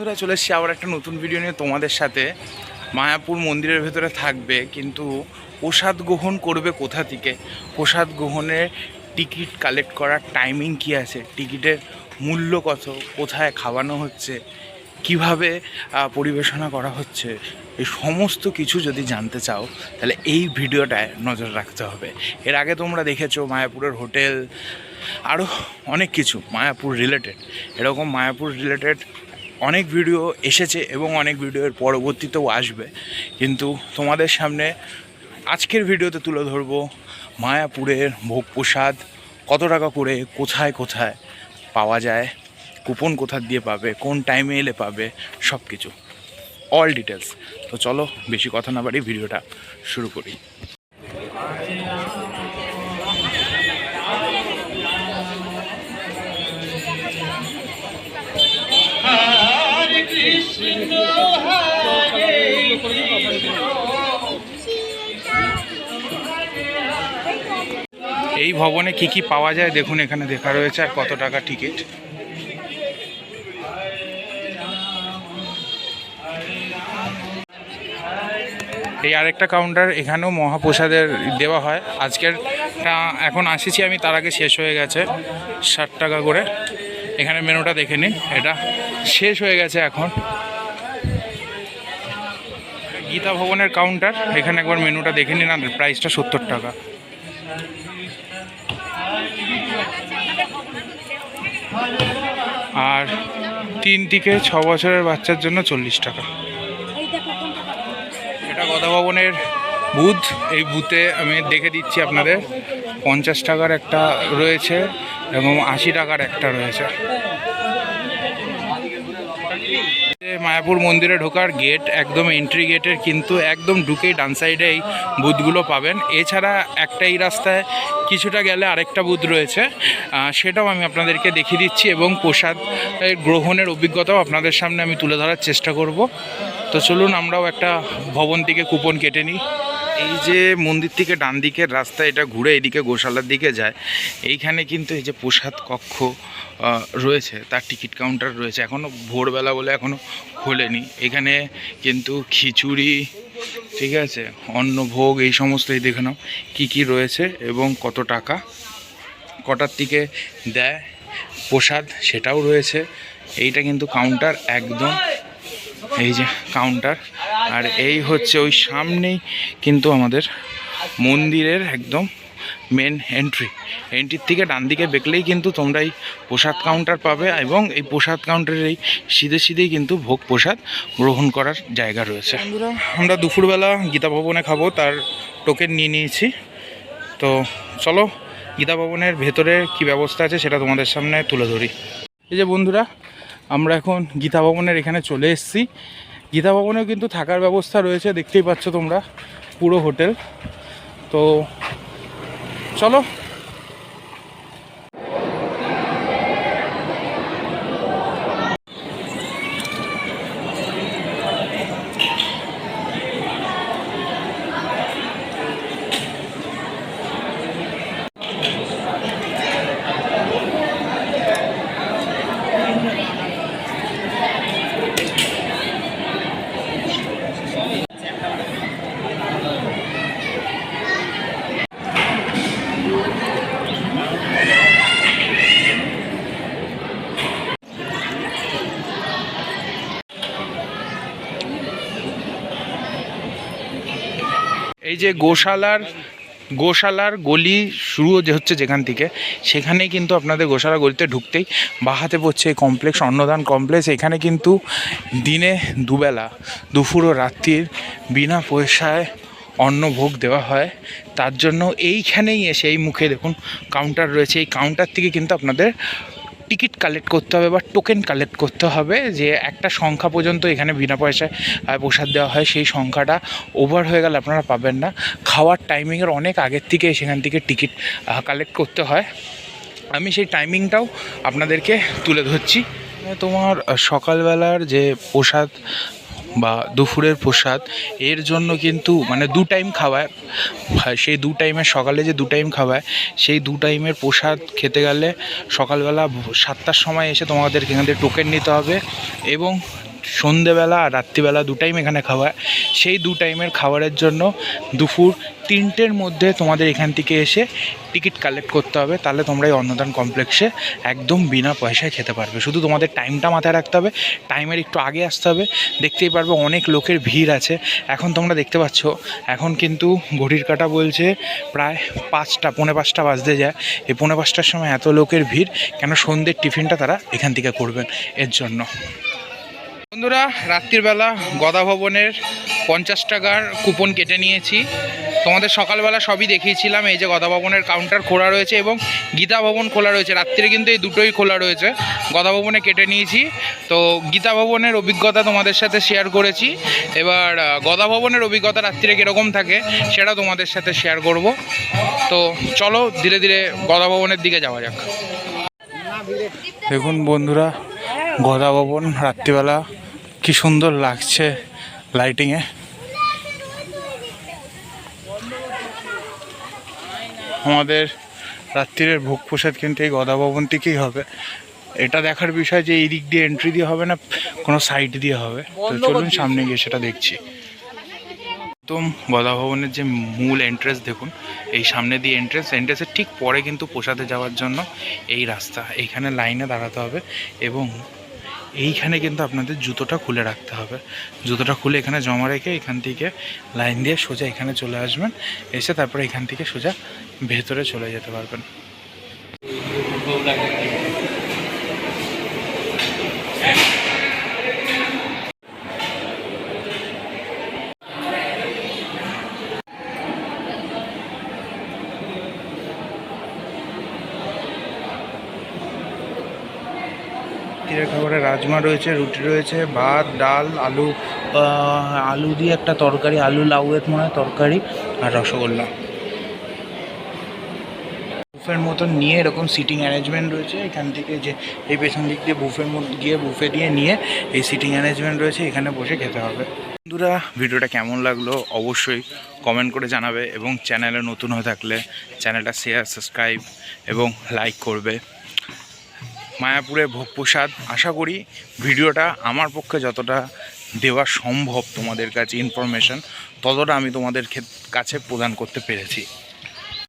বন্ধুরা, চলে এসেছি আবার একটা নতুন ভিডিও নিয়ে তোমাদের সাথে। মায়াপুর মন্দিরের ভেতরে থাকবে, কিন্তু প্রসাদ গ্রহণ করবে কোথা থেকে? প্রসাদ গ্রহণের টিকিট কালেক্ট করার টাইমিং কি আছে? টিকিটের মূল্য কত? কোথায় খাওয়ানো হচ্ছে? কীভাবে পরিবেশনা করা হচ্ছে? এই সমস্ত কিছু যদি জানতে চাও, তাহলে এই ভিডিওটায় নজর রাখতে হবে। এর আগে তোমরা দেখেছ মায়াপুরের হোটেল আরও অনেক কিছু মায়াপুর রিলেটেড এরকম মায়াপুর রিলেটেড অনেক ভিডিও এসেছে এবং অনেক ভিডিওর পরবর্তীতেও আসবে। কিন্তু তোমাদের সামনে আজকের ভিডিওতে তুলে ধরবো মায়াপুরের ভোগ প্রসাদ। কত টাকা করে, কোথায় কোথায় পাওয়া যায়, কুপন কোথা দিয়ে পাবে, কোন টাইমে এলে পাবে সব কিছু অল ডিটেলস তো চলো, বেশি কথা না বাড়ি ভিডিওটা শুরু করি। এই ভবনে কি কি পাওয়া যায়? দেখুন, এখানে দেখা রয়েছে আর কত টাকা টিকিট। এই আরেকটা কাউন্টার এখানেও মহাপ্রসাদের দেওয়া হয়। আজকের এখন আসিছি আমি, তার আগে শেষ হয়ে গেছে ষাট টাকা করে। এখানে মেনুটা দেখে নিন, এটা শেষ হয়ে গেছে এখন। গীতা ভবনের কাউন্টার এখানে একবার মেনুটা দেখে নিন, আর প্রাইসটা সত্তর টাকা। আর তিন থেকে ছ বছরের বাচ্চার জন্য চল্লিশ টাকা। এটা গদা ভবনের বুথ। এই বুথে আমি দেখে দিচ্ছি আপনাদের। পঞ্চাশ টাকার একটা রয়েছে এবং আশি টাকার একটা রয়েছে। মায়াপুর মন্দিরে ঢোকার গেট একদম এন্ট্রি গেটের কিন্তু একদম ঢুকেই ডান সাইডে এই বুথগুলো পাবেন। এছাড়া একটা এই রাস্তায় কিছুটা গেলে আরেকটা বুথ রয়েছে। সেটাও আমি আপনাদেরকে দেখিয়ে দিচ্ছি এবং প্রসাদ গ্রহণের অভিজ্ঞতাও আপনাদের সামনে আমি তুলে ধরার চেষ্টা করব। তো চলুন আমরাও একটা ভবন থেকে কুপন কেটে নিই। এই যে মন্দির থেকে ডান দিকের রাস্তা, এটা ঘুরে এদিকে গোশালার দিকে যায়। এইখানে কিন্তু এই যে প্রসাদ কক্ষ রয়েছে, তার টিকিট কাউন্টার রয়েছে। এখনও ভোরবেলা বলে এখনও খোলেনি। এখানে কিন্তু খিচুড়ি, ঠিক আছে, অন্নভোগ, এই সমস্ত এই দেখে নাও কী কী রয়েছে এবং কত টাকা। কটার থেকে দেয় প্রসাদ, সেটাও রয়েছে। এইটা কিন্তু কাউন্টার, একদম এই যে কাউন্টার। আর এই হচ্ছে ওই সামনেই কিন্তু আমাদের মন্দিরের একদম মেন এন্ট্রি এন্ট্রির থেকে ডান দিকে বেঁকলেই কিন্তু তোমরা এই প্রসাদ কাউন্টার পাবে এবং এই প্রসাদ কাউন্টারের এই সিধে সিধেই কিন্তু ভোগ প্রসাদ গ্রহণ করার জায়গা রয়েছে। আমরা দুপুরবেলা গীতা ভবনে খাব, তার টোকেন নিয়ে নিয়েছি। তো চলো, গীতা ভবনের ভেতরে কি ব্যবস্থা আছে সেটা তোমাদের সামনে তুলে ধরি। এই যে বন্ধুরা, আমরা এখন গীতা ভবনের এখানে চলে এসেছি। গীতা ভবনেও কিন্তু থাকার ব্যবস্থা রয়েছে দেখতেই পাচ্ছ তোমরা পুরো হোটেল। তো চলো এই যে গোশালার গোশালার গলি শুরু যে হচ্ছে যেখান থেকে, সেখানেই কিন্তু আপনাদের গোশালা গলিতে ঢুকতেই বাহাতে পড়ছে এই কমপ্লেক্স অন্নদান কমপ্লেক্স এখানে কিন্তু দিনে দুবেলা, দুপুর ও রাত্রির বিনা পয়সায় অন্নভোগ দেওয়া হয়। তার জন্য এইখানেই এসে এই মুখে দেখুন কাউন্টার রয়েছে। এই কাউন্টার থেকে কিন্তু আপনাদের টিকিট কালেক্ট করতে হবে বা টোকেন কালেক্ট করতে হবে যে একটা সংখ্যা পর্যন্ত এখানে বিনা পয়সায় প্রসাদ দেওয়া হয়, সেই সংখ্যাটা ওভার হয়ে গেলে আপনারা পাবেন না। খাওয়ার টাইমিংয়ের অনেক আগের থেকে সেখান থেকে টিকিট কালেক্ট করতে হয়। আমি সেই টাইমিংটাও আপনাদেরকে তুলে ধরছি। মানে তোমার সকালবেলার যে প্রসাদ বা দুপুরের প্রসাদ, এর জন্য কিন্তু মানে দু টাইম খাওয়ায়। সেই দু টাইমের সকালে যে দু টাইম খাওয়ায়, সেই দু টাইমের প্রসাদ খেতে গেলে সকালবেলা সাতটার সময় এসে তোমাদের এখান থেকে টোকেন নিতে হবে এবং সন্ধেবেলা আর রাত্রিবেলা দু টাইম এখানে খাওয়া সেই দু টাইমের খাবারের জন্য দুপুর তিনটের মধ্যে তোমাদের এখান থেকে এসে টিকিট কালেক্ট করতে হবে। তাহলে তোমরা এই অন্নদান কমপ্লেক্সে একদম বিনা পয়সায় খেতে পারবে। শুধু তোমাদের টাইমটা মাথায় রাখতে হবে। টাইমের একটু আগে আসতে হবে। দেখতেই পারবে অনেক লোকের ভিড় আছে। এখন তোমরা দেখতে পাচ্ছ, এখন কিন্তু ঘড়ির কাটা বলছে প্রায় পাঁচটা, পৌনে পাঁচটা বাজতে যায়। এই পৌনে পাঁচটার সময় এত লোকের ভিড়, কেন সন্ধ্যের টিফিনটা তারা এখান থেকে করবেন এর জন্য। বন্ধুরা রাত্রিবেলা গদা ভবনের পঞ্চাশ টাকার কুপন কেটে নিয়েছি। তোমাদের সকালবেলা সবই দেখিয়েছিলাম, এই যে গদা ভবনের কাউন্টার খোলা রয়েছে এবং গীতা ভবন খোলা রয়েছে। রাত্রিরে কিন্তু এই দুটোই খোলা রয়েছে। গদা ভবনে কেটে নিয়েছি। তো গীতা ভবনের অভিজ্ঞতা তোমাদের সাথে শেয়ার করেছি। এবার গদা ভবনের অভিজ্ঞতা রাত্রিরে কীরকম থাকে সেটা তোমাদের সাথে শেয়ার করব। তো চলো, ধীরে ধীরে গদা ভবনের দিকে যাওয়া যাক। দেখুন বন্ধুরা, গদা ভবন রাত্রিবেলা কি সুন্দর লাগছে লাইটিংয়ে আমাদের রাত্রিরের ভোগ প্রসাদ কিন্তু এই গদা ভবন থেকেই হবে। এটা দেখার বিষয় যে এই দিক দিয়ে এন্ট্রি দিয়ে হবে না কোনো সাইড দিয়ে হবে। তো চলুন সামনে গিয়ে সেটা দেখছি। একদম গদা ভবনের যে মূল এন্ট্রেন্স দেখুন এই সামনে দিয়ে এন্ট্রেন্স এন্ট্রেন্সের ঠিক পরে কিন্তু প্রসাদে যাওয়ার জন্য এই রাস্তা। এইখানে লাইনে দাঁড়াতে হবে এবং এইখানে কিন্তু আপনাদের জুতোটা খুলে রাখতে হবে। জুতোটা খুলে এখানে জমা রেখে এখান থেকে লাইন দিয়ে সোজা এখানে চলে আসবেন। এসে তারপরে এখান থেকে সোজা ভেতরে চলে যেতে পারবেন। রাত্রিরের খাবারে রাজমা রয়েছে, রুটি রয়েছে, ভাত, ডাল, আলু আলু দিয়ে একটা তরকারি, আলু লাউয়ের মনে হয় তরকারি আর রসগোল্লা। বুফের মতন নিয়ে এরকম সিটিং অ্যারেঞ্জমেন্ট রয়েছে। এখান থেকে যে এই পেছন দিক দিয়ে বুফের মধ্যে গিয়ে বুফে দিয়ে নিয়ে এই সিটিং অ্যারেঞ্জমেন্ট রয়েছে, এখানে বসে খেতে হবে। বন্ধুরা, ভিডিওটা কেমন লাগল অবশ্যই কমেন্ট করে জানাবে এবং চ্যানেলে নতুন হয়ে থাকলে চ্যানেলটা শেয়ার সাবস্ক্রাইব এবং লাইক করবে। মায়াপুরে ভোগ প্রসাদ। আশা করি ভিডিওটা আমার পক্ষে যতটা দেওয়া সম্ভব তোমাদের কাছে ইনফরমেশান ততটা আমি তোমাদের কাছে প্রদান করতে পেরেছি।